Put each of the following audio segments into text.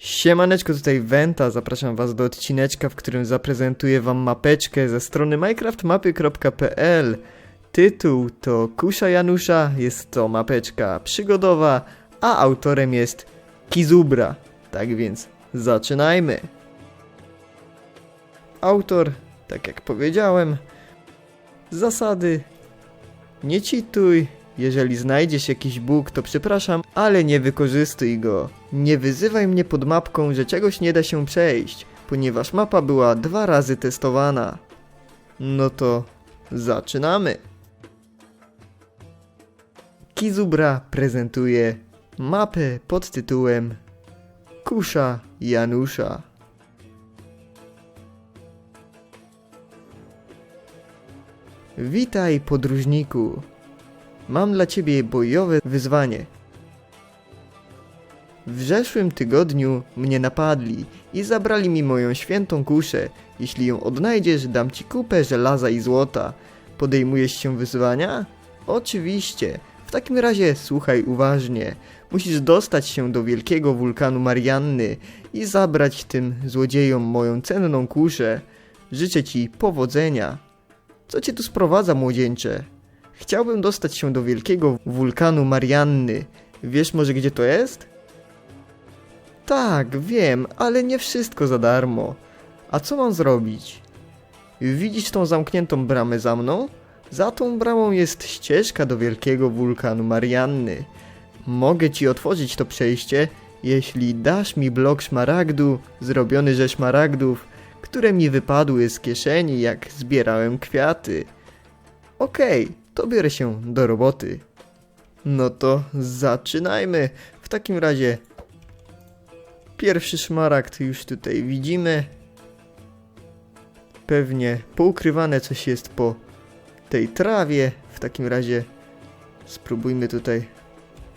Siemaneczko, tutaj Wenta, zapraszam was do odcineczka, w którym zaprezentuję wam mapeczkę ze strony minecraftmapy.pl Tytuł to Kusza Janusza, jest to mapeczka przygodowa, a autorem jest Kizubra. Tak więc zaczynajmy. Autor, tak jak powiedziałem, zasady. Nie cheatuj, jeżeli znajdziesz jakiś bóg, to przepraszam, ale nie wykorzystuj go. Nie wyzywaj mnie pod mapką, że czegoś nie da się przejść, ponieważ mapa była dwa razy testowana. No to zaczynamy. Kizubra prezentuje mapę pod tytułem Kusza Janusza. Witaj podróżniku. Mam dla ciebie bojowe wyzwanie. W zeszłym tygodniu mnie napadli i zabrali mi moją świętą kuszę. Jeśli ją odnajdziesz, dam ci kupę żelaza i złota. Podejmujesz się wyzwania? Oczywiście. W takim razie słuchaj uważnie. Musisz dostać się do wielkiego wulkanu Marianny i zabrać tym złodziejom moją cenną kuszę. Życzę ci powodzenia. Co cię tu sprowadza, młodzieńcze? Chciałbym dostać się do wielkiego wulkanu Marianny. Wiesz może gdzie to jest? Tak, wiem, ale nie wszystko za darmo. A co mam zrobić? Widzisz tą zamkniętą bramę za mną? Za tą bramą jest ścieżka do wielkiego wulkanu Marianny. Mogę ci otworzyć to przejście, jeśli dasz mi blok szmaragdu zrobiony ze szmaragdów, które mi wypadły z kieszeni jak zbierałem kwiaty. Okej, to biorę się do roboty. No to zaczynajmy. W takim razie pierwszy szmaragd już tutaj widzimy. Pewnie poukrywane coś jest po tej trawie. W takim razie spróbujmy tutaj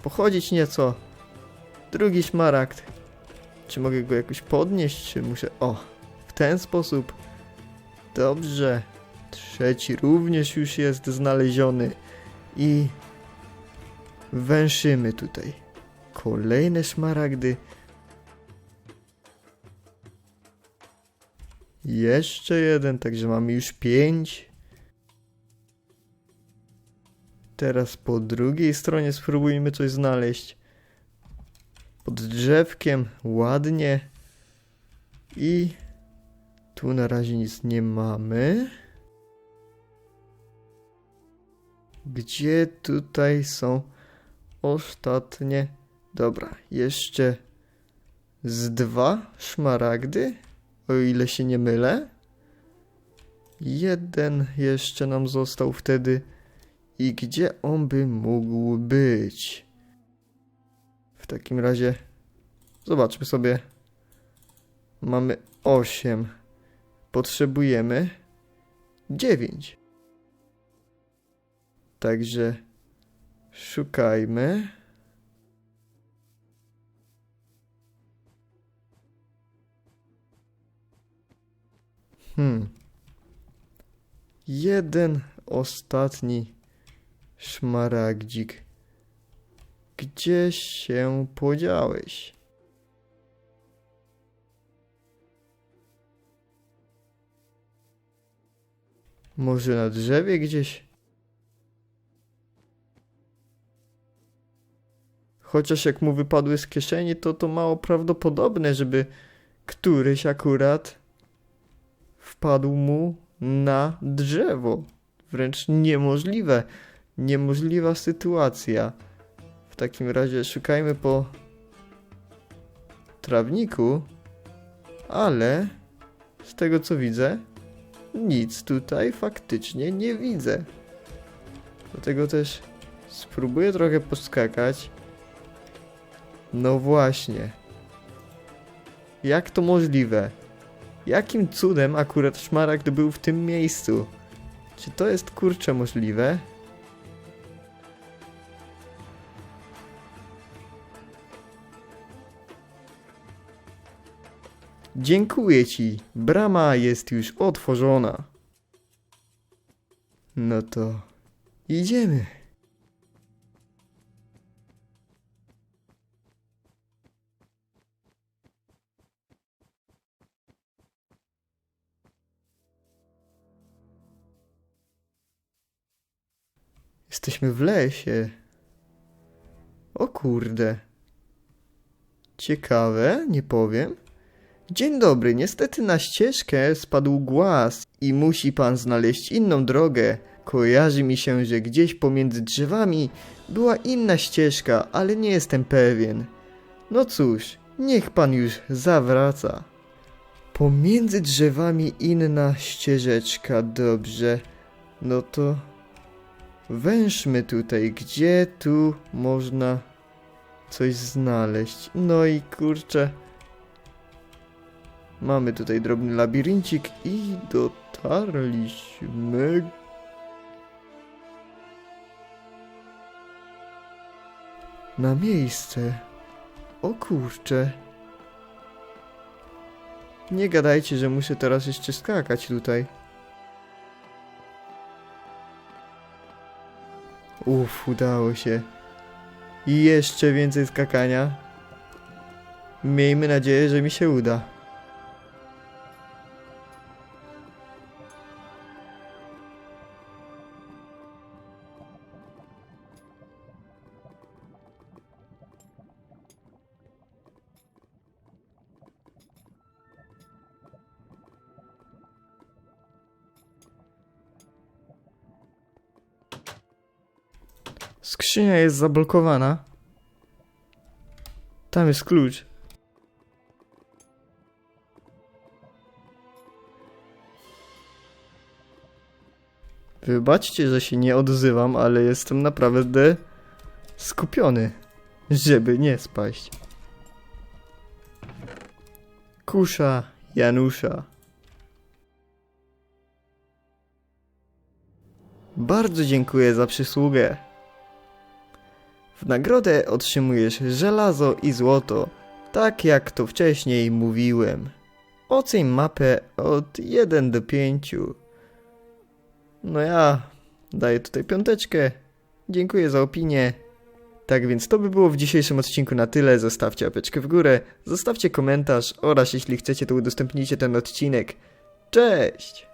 pochodzić nieco. Drugi szmaragd. Czy mogę go jakoś podnieść, czy muszę... O, w ten sposób. Dobrze. Trzeci również już jest znaleziony. I węszymy tutaj. Kolejne szmaragdy. Jeszcze jeden, także mamy już pięć. Teraz po drugiej stronie spróbujmy coś znaleźć. Pod drzewkiem, ładnie. I tu na razie nic nie mamy. Gdzie tutaj są ostatnie? Dobra, jeszcze z dwa szmaragdy, o ile się nie mylę. Jeden jeszcze nam został wtedy. I gdzie on by mógł być? W takim razie zobaczmy sobie. Mamy 8. Potrzebujemy 9. Także szukajmy. Hmm. Jeden ostatni szmaragdzik. Gdzie się podziałeś? Może na drzewie gdzieś? Chociaż jak mu wypadły z kieszeni, to to mało prawdopodobne, żeby któryś akurat wpadł mu na drzewo. Wręcz niemożliwe. Niemożliwa sytuacja. W takim razie szukajmy po trawniku, ale z tego co widzę, nic tutaj faktycznie nie widzę. Dlatego też spróbuję trochę poskakać. No właśnie. Jak to możliwe? Jakim cudem akurat szmaragd był w tym miejscu? Czy to jest kurcze możliwe? Dziękuję ci. Brama jest już otworzona. No to idziemy. Jesteśmy w lesie. O kurde. Ciekawe, nie powiem. Dzień dobry, niestety na ścieżkę spadł głaz i musi pan znaleźć inną drogę. Kojarzy mi się, że gdzieś pomiędzy drzewami była inna ścieżka, ale nie jestem pewien. No cóż, niech pan już zawraca. Pomiędzy drzewami inna ścieżeczka, dobrze. No to wężmy tutaj, gdzie tu można coś znaleźć. No i kurczę. Mamy tutaj drobny labiryncik i dotarliśmy. Na miejsce. O kurczę. Nie gadajcie, że muszę teraz jeszcze skakać tutaj. Uff, udało się. I jeszcze więcej skakania. Miejmy nadzieję, że mi się uda. Skrzynia jest zablokowana. Tam jest klucz. Wybaczcie, że się nie odzywam, ale jestem naprawdę skupiony, żeby nie spaść. Kusza Janusza. Bardzo dziękuję za przysługę. W nagrodę otrzymujesz żelazo i złoto, tak jak to wcześniej mówiłem. Oceń mapę od 1 do 5. No ja daję tutaj piąteczkę. Dziękuję za opinię. Tak więc to by było w dzisiejszym odcinku na tyle. Zostawcie apeczkę w górę, zostawcie komentarz oraz jeśli chcecie to udostępnijcie ten odcinek. Cześć!